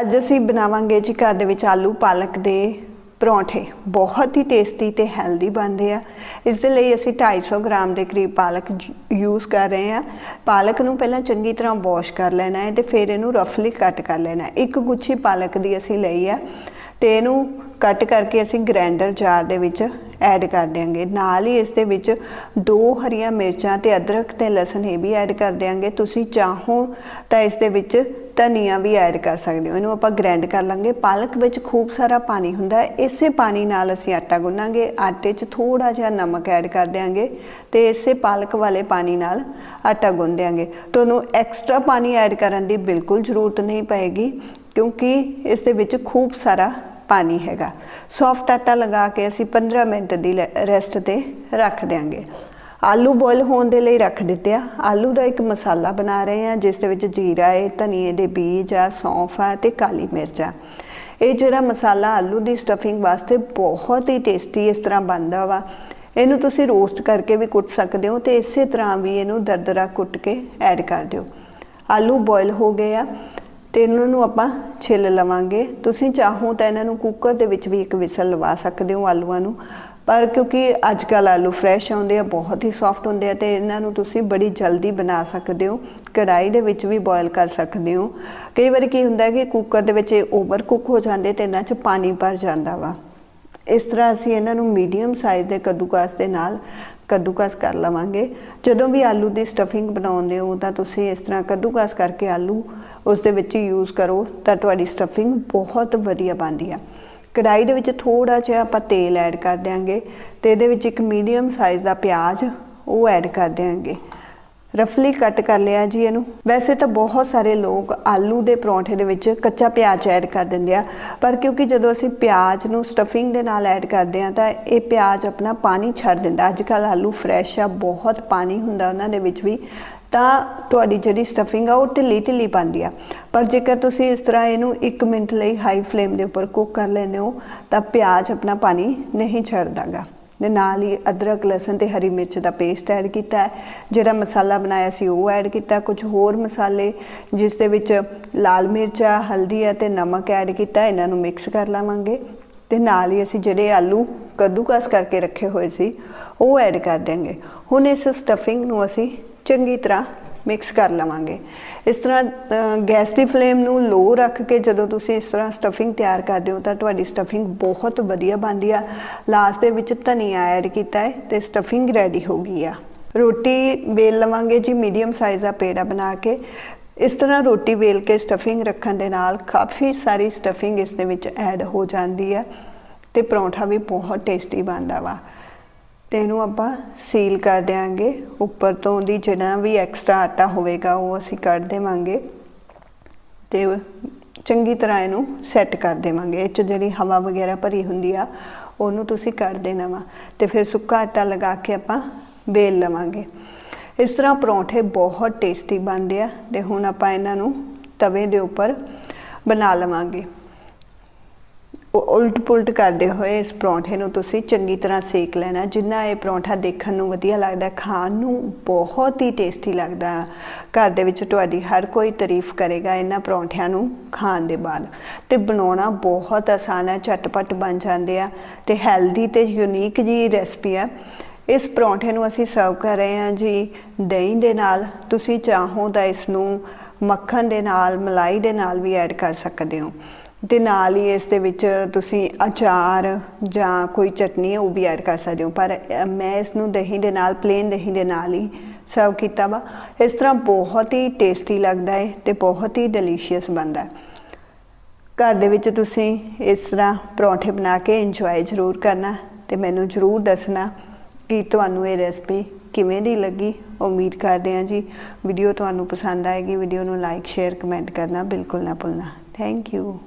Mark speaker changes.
Speaker 1: ਅੱਜ ਅਸੀਂ ਬਣਾਵਾਂਗੇ ਜੀ ਘਰ ਦੇ ਵਿੱਚ ਆਲੂ ਪਾਲਕ ਦੇ ਪਰੌਂਠੇ। ਬਹੁਤ ਹੀ ਟੇਸਟੀ ਤੇ ਹੈਲਦੀ ਬਣਦੇ ਆ। ਇਸ ਦੇ ਲਈ ਅਸੀਂ 250 ਗ੍ਰਾਮ ਦੇ ਕਰੀਬ ਪਾਲਕ ਯੂਜ਼ ਕਰ ਰਹੇ ਆ। ਪਾਲਕ ਨੂੰ ਪਹਿਲਾਂ ਚੰਗੀ ਤਰ੍ਹਾਂ ਵਾਸ਼ ਕਰ ਲੈਣਾ ਹੈ ਤੇ ਫਿਰ ਇਹਨੂੰ ਰਫਲੀ ਕੱਟ ਕਰ ਲੈਣਾ ਇੱਕ ਗੁੱਛੀ ਪਾਲਕ ਦੀ ਅਸੀਂ ਲਈ ਆ। ਤੇ ਇਹਨੂੰ ਕੱਟ ਕਰਕੇ ਅਸੀਂ ਗ੍ਰਾਈਂਡਰ ਜਾਰ ਦੇ ਵਿੱਚ ਐਡ ਕਰ ਦਿਆਂਗੇ। ਨਾਲ ਹੀ ਇਸ ਦੇ ਵਿੱਚ ਦੋ ਹਰੀਆਂ ਮਿਰਚਾਂ ਤੇ ਅਦਰਕ ਤੇ ਲਸਣ ਇਹ ਵੀ ਐਡ ਕਰ ਦਿਆਂਗੇ। ਤੁਸੀਂ ਚਾਹੋ ਤਾਂ ਇਸ ਦੇ ਵਿੱਚ ਧਨੀਆ ਵੀ ਐਡ ਕਰ ਸਕਦੇ ਹੋ। ਇਹਨੂੰ ਆਪਾਂ ਗ੍ਰਾਈਂਡ ਕਰ ਲਾਂਗੇ। ਪਾਲਕ ਵਿੱਚ ਖੂਬ ਸਾਰਾ ਪਾਣੀ ਹੁੰਦਾ ਹੈ। ਇਸੇ ਪਾਣੀ ਨਾਲ ਅਸੀਂ ਆਟਾ ਗੁੰਨਾਂਗੇ। ਆਟੇ 'ਚ ਥੋੜਾ ਜਿਹਾ ਨਮਕ ਐਡ ਕਰ ਦਿਆਂਗੇ ਤੇ ਇਸੇ ਪਾਲਕ ਵਾਲੇ ਪਾਣੀ ਨਾਲ ਆਟਾ ਗੁੰਨ ਦਿਆਂਗੇ। ਤੁਹਾਨੂੰ ਐਕਸਟਰਾ ਪਾਣੀ ਐਡ ਕਰਨ ਦੀ ਬਿਲਕੁਲ ਜ਼ਰੂਰਤ ਨਹੀਂ ਪਏਗੀ ਕਿਉਂਕਿ ਇਸ ਦੇ ਵਿੱਚ ਖੂਬ ਸਾਰਾ ਪਾਣੀ ਹੈਗਾ। ਸੌਫਟ ਆਟਾ ਲਗਾ ਕੇ ਅਸੀਂ 15 ਮਿੰਟ ਦੀ ਰੈਸਟ ਤੇ ਰੱਖ ਦਿਆਂਗੇ। ਆਲੂ ਬੋਇਲ ਹੋਣ ਦੇ ਲਈ ਰੱਖ ਦਿੱਤੇ ਆ। ਆਲੂ ਦਾ ਇੱਕ ਮਸਾਲਾ ਬਣਾ ਰਹੇ ਆ, ਜਿਸ ਦੇ ਵਿੱਚ ਜੀਰਾ ਹੈ ਧਨੀਏ ਦੇ ਬੀਜ ਆ, ਸੌਂਫ ਆ ਤੇ ਕਾਲੀ ਮਿਰਚ ਆ। ਇਹ ਜਿਹੜਾ ਮਸਾਲਾ ਆਲੂ ਦੀ ਸਟਫਿੰਗ ਵਾਸਤੇ ਬਹੁਤ ਹੀ ਟੇਸਟੀ ਇਸ ਤਰ੍ਹਾਂ ਬਣਦਾ ਵਾ। ਇਹਨੂੰ ਤੁਸੀਂ ਰੋਸਟ ਕਰਕੇ ਵੀ ਕੁੱਟ ਸਕਦੇ ਹੋ ਤੇ ਇਸੇ ਤਰ੍ਹਾਂ ਵੀ ਇਹਨੂੰ ਦਰਦਰਾ ਕੁੱਟ ਕੇ ਐਡ ਕਰ ਦਿਓ। ਆਲੂ ਬੋਇਲ ਹੋ ਗਏ ਆ। ਤੇ ਇਹਨਾਂ ਨੂੰ ਆਪਾਂ ਛਿੱਲ ਲਵਾਂਗੇ। ਤੁਸੀਂ ਚਾਹੋ ਤਾਂ ਇਹਨਾਂ ਨੂੰ ਕੁੱਕਰ ਦੇ ਵਿੱਚ ਵੀ ਇੱਕ ਵਿਸਲ ਲਵਾ ਸਕਦੇ ਹੋ ਆਲੂਆਂ ਨੂੰ। ਪਰ ਕਿਉਂਕਿ ਅੱਜ ਕੱਲ ਆਲੂ ਫਰੈਸ਼ ਆਉਂਦੇ ਆ, ਬਹੁਤ ਹੀ ਸੌਫਟ ਹੁੰਦੇ ਆ ਤੇ ਇਹਨਾਂ ਨੂੰ ਤੁਸੀਂ ਬੜੀ ਜਲਦੀ ਬਣਾ ਸਕਦੇ ਹੋ। ਕੜਾਈ ਦੇ ਵਿੱਚ ਵੀ ਬੋਇਲ ਕਰ ਸਕਦੇ ਹੋ। ਕਈ ਵਾਰੀ ਕੀ ਹੁੰਦਾ ਕਿ ਕੁੱਕਰ ਦੇ ਵਿੱਚ ਓਵਰ ਕੁੱਕ ਹੋ ਜਾਂਦੇ ਤੇ ਇਹਨਾਂ 'ਚ ਪਾਣੀ ਭਰ ਜਾਂਦਾ ਵਾ। ਇਸ ਤਰ੍ਹਾਂ ਅਸੀਂ ਇਹਨਾਂ ਨੂੰ ਮੀਡੀਅਮ ਸਾਈਜ਼ ਦੇ ਕੱਦੂਕਸ ਦੇ ਨਾਲ ਕੱਦੂਕਸ ਕਰ ਲਵਾਂਗੇ। ਜਦੋਂ ਵੀ ਆਲੂ ਦੀ ਸਟਫਿੰਗ ਬਣਾਉਂਦੇ ਹੋ ਤਾਂ ਤੁਸੀਂ ਇਸ ਤਰ੍ਹਾਂ ਕੱਦੂਕਸ ਕਰਕੇ ਆਲੂ ਉਸ ਦੇ ਵਿੱਚ ਯੂਜ਼ ਕਰੋ ਤਾਂ ਤੁਹਾਡੀ ਸਟਫਿੰਗ ਬਹੁਤ ਵਧੀਆ ਬਣਦੀ ਆ। ਕੜਾਈ ਦੇ ਵਿੱਚ ਥੋੜਾ ਜਿਹਾ ਆਪਾਂ ਤੇਲ ਐਡ ਕਰ ਦਿਆਂਗੇ ਤੇ ਇਹਦੇ ਵਿੱਚ ਇੱਕ ਮੀਡੀਅਮ ਸਾਈਜ਼ ਦਾ ਪਿਆਜ਼ ਉਹ ਐਡ ਕਰ ਦਿਆਂਗੇ। ਰਫਲੀ ਕੱਟ ਕਰ ਲਿਆ ਜੀ ਇਹਨੂੰ। ਵੈਸੇ ਤਾਂ ਬਹੁਤ ਸਾਰੇ ਲੋਕ ਆਲੂ ਦੇ ਪਰੌਂਠੇ ਦੇ ਵਿੱਚ ਕੱਚਾ ਪਿਆਜ਼ ਐਡ ਕਰ ਦਿੰਦੇ ਆ। ਪਰ ਕਿਉਂਕਿ ਜਦੋਂ ਅਸੀਂ ਪਿਆਜ਼ ਨੂੰ ਸਟਫਿੰਗ ਦੇ ਨਾਲ ਐਡ ਕਰਦੇ ਆ ਤਾਂ ਇਹ ਪਿਆਜ਼ ਆਪਣਾ ਪਾਣੀ ਛੱਡ ਦਿੰਦਾ। ਅੱਜ ਕੱਲ ਆਲੂ ਫਰੈਸ਼ ਆ, ਬਹੁਤ ਪਾਣੀ ਹੁੰਦਾ ਉਹਨਾਂ ਦੇ ਵਿੱਚ ਵੀ। ਤਾਂ ਤੁਹਾਡੀ ਜਿਹੜੀ ਸਟਫਿੰਗ ਆ, ਉਹ ਢਿੱਲੀ ਢਿੱਲੀ ਬਣਦੀ ਆ। ਪਰ ਜੇਕਰ ਤੁਸੀਂ ਇਸ ਤਰ੍ਹਾਂ ਇਹਨੂੰ 1 ਮਿੰਟ ਲਈ ਹਾਈ ਫਲੇਮ ਦੇ ਉੱਪਰ ਕੁੱਕ ਕਰ ਲੈਂਦੇ ਹੋ, ਤਾਂ ਪਿਆਜ਼ ਆਪਣਾ ਪਾਣੀ ਨਹੀਂ ਛੱਡਦਾਗਾ। ਦੇ ਨਾਲ ਹੀ ਅਦਰਕ, ਲਸਣ ਤੇ ਹਰੀ ਮਿਰਚ ਦਾ ਪੇਸਟ ਐਡ ਕੀਤਾ ਹੈ। ਜਿਹੜਾ ਮਸਾਲਾ ਬਣਾਇਆ ਸੀ ਉਹ ਐਡ ਕੀਤਾ ਕੁਝ ਹੋਰ ਮਸਾਲੇ, ਜਿਸ ਦੇ ਵਿੱਚ ਲਾਲ ਮਿਰਚ ਆ ਹਲਦੀ ਆ ਤੇ ਨਮਕ ਐਡ ਕੀਤਾ ਇਹਨਾਂ ਨੂੰ ਮਿਕਸ ਕਰ ਲਵਾਂਗੇ। ਤੇ ਨਾਲ ਹੀ ਅਸੀਂ ਜਿਹੜੇ ਆਲੂ ਕੱਦੂਕਸ ਕਰਕੇ ਰੱਖੇ ਹੋਏ ਸੀ, ਉਹ ਐਡ ਕਰ ਦੇਂਗੇ ਹੁਣ ਇਸ ਸਟਫਿੰਗ ਨੂੰ ਅਸੀਂ ਚੰਗੀ ਤਰ੍ਹਾਂ ਮਿਕਸ ਕਰ ਲਵਾਂਗੇ। ਇਸ ਤਰ੍ਹਾਂ ਗੈਸ ਦੀ ਫਲੇਮ ਨੂੰ ਲੋ ਰੱਖ ਕੇ ਜਦੋਂ ਤੁਸੀਂ ਇਸ ਤਰ੍ਹਾਂ ਸਟਫਿੰਗ ਤਿਆਰ ਕਰਦੇ ਹੋ, ਤਾਂ ਤੁਹਾਡੀ ਸਟਫਿੰਗ ਬਹੁਤ ਵਧੀਆ ਬਣਦੀ ਆ। ਲਾਸਟ ਦੇ ਵਿੱਚ ਧਨੀਆ ਐਡ ਕੀਤਾ ਹੈ ਤੇ ਸਟਫਿੰਗ ਰੈਡੀ ਹੋ ਗਈ ਆ। ਰੋਟੀ ਵੇਲ ਲਵਾਂਗੇ ਜੀ ਮੀਡੀਅਮ ਸਾਈਜ਼ ਦਾ ਪੇੜਾ ਬਣਾ ਕੇ। ਇਸ ਤਰ੍ਹਾਂ ਰੋਟੀ ਵੇਲ ਕੇ ਸਟਫਿੰਗ ਰੱਖਣ ਦੇ ਨਾਲ ਕਾਫੀ ਸਾਰੀ ਸਟਫਿੰਗ ਇਸ ਦੇ ਵਿੱਚ ਐਡ ਹੋ ਜਾਂਦੀ ਹੈ ਤੇ ਪਰੌਂਠਾ ਵੀ ਬਹੁਤ ਟੇਸਟੀ ਬਣਦਾ ਵਾ। ਤੇ ਇਹਨੂੰ ਆਪਾਂ ਸੀਲ ਕਰ ਦੇਾਂਗੇ ਉੱਪਰ ਤੋਂ ਦੀ ਜਿਹੜਾ ਵੀ ਐਕਸਟਰਾ ਆਟਾ ਹੋਵੇਗਾ ਉਹ ਅਸੀਂ ਕੱਢ ਦੇਵਾਂਗੇ। ਤੇ ਚੰਗੀ ਤਰ੍ਹਾਂ ਇਹਨੂੰ ਸੈੱਟ ਕਰ ਦੇਵਾਂਗੇ। ਇਹ ਚ ਜਿਹੜੀ ਹਵਾ ਵਗੈਰਾ ਭਰੀ ਹੁੰਦੀ ਆ, ਉਹਨੂੰ ਤੁਸੀਂ ਕੱਢ ਦੇਣਾ ਵਾ। ਤੇ ਫਿਰ ਸੁੱਕਾ ਆਟਾ ਲਗਾ ਕੇ ਆਪਾਂ ਵੇਲ ਲਵਾਂਗੇ। ਇਸ ਤਰ੍ਹਾਂ ਪਰੌਂਠੇ ਬਹੁਤ ਟੇਸਟੀ ਬਣਦੇ ਆ ਤੇ ਹੁਣ ਆਪਾਂ ਇਹਨਾਂ ਨੂੰ ਤਵੇ ਦੇ ਉੱਪਰ ਬਣਾ ਲਵਾਂਗੇ। ਉਲਟ ਪੁਲਟ ਕਰਦੇ ਹੋਏ ਇਸ ਪਰੌਂਠੇ ਨੂੰ ਤੁਸੀਂ ਚੰਗੀ ਤਰ੍ਹਾਂ ਸੇਕ ਲੈਣਾ। ਜਿੰਨਾ ਇਹ ਪਰੌਂਠਾ ਦੇਖਣ ਨੂੰ ਵਧੀਆ ਲੱਗਦਾ, ਖਾਣ ਨੂੰ ਬਹੁਤ ਹੀ ਟੇਸਟੀ ਲੱਗਦਾ। ਘਰ ਦੇ ਵਿੱਚ ਤੁਹਾਡੀ ਹਰ ਕੋਈ ਤਾਰੀਫ ਕਰੇਗਾ ਇਹਨਾਂ ਪਰੌਂਠਿਆਂ ਨੂੰ ਖਾਣ ਦੇ ਬਾਅਦ। ਤੇ ਬਣਾਉਣਾ ਬਹੁਤ ਆਸਾਨ ਹੈ, ਝਟਪਟ ਬਣ ਜਾਂਦੇ ਆ ਤੇ ਹੈਲਦੀ ਤੇ ਯੂਨੀਕ ਜੀ ਰੈਸਪੀ ਆ ਇਸ ਪਰੌਂਠੇ ਨੂੰ ਅਸੀਂ ਸਰਵ ਕਰ ਰਹੇ ਹਾਂ ਜੀ ਦਹੀਂ ਦੇ ਨਾਲ। ਤੁਸੀਂ ਚਾਹੋ ਤਾਂ ਇਸ ਨੂੰ ਮੱਖਣ ਦੇ ਨਾਲ, ਮਲਾਈ ਦੇ ਨਾਲ ਵੀ ਐਡ ਕਰ ਸਕਦੇ ਹੋ। ਤੇ ਨਾਲ ਹੀ ਇਸ ਦੇ ਵਿੱਚ ਤੁਸੀਂ ਅਚਾਰ ਜਾਂ ਕੋਈ ਚਟਨੀ ਉਹ ਵੀ ਐਡ ਕਰ ਸਕਦੇ ਹੋ। ਪਰ ਮੈਂ ਇਸ ਨੂੰ ਦਹੀਂ ਦੇ ਨਾਲ ਪਲੇਨ ਦਹੀਂ ਦੇ ਨਾਲ ਹੀ ਸਰਵ ਕੀਤਾ ਵਾ। ਇਸ ਤਰ੍ਹਾਂ ਬਹੁਤ ਹੀ ਟੇਸਟੀ ਲੱਗਦਾ ਹੈ ਤੇ ਬਹੁਤ ਹੀ ਡਿਲੀਸ਼ੀਅਸ ਬਣਦਾ ਹੈ। ਘਰ ਦੇ ਵਿੱਚ ਤੁਸੀਂ ਇਸ ਤਰ੍ਹਾਂ ਪਰੌਂਠੇ ਬਣਾ ਕੇ ਇੰਜੋਏ ਜ਼ਰੂਰ ਕਰਨਾ ਤੇ ਮੈਨੂੰ ਜ਼ਰੂਰ ਦੱਸਣਾ। ਕਿ ਤੁਹਾਨੂੰ ਇਹ ਰੈਸਪੀ ਕਿਵੇਂ ਦੀ ਲੱਗੀ? ਉਮੀਦ ਕਰਦੇ ਹਾਂ ਜੀ ਵੀਡੀਓ ਤੁਹਾਨੂੰ ਪਸੰਦ ਆਏਗੀ। ਵੀਡੀਓ ਨੂੰ ਲਾਈਕ ਸ਼ੇਅਰ ਕਮੈਂਟ ਕਰਨਾ ਬਿਲਕੁਲ ਨਾ ਭੁੱਲਣਾ। Thank you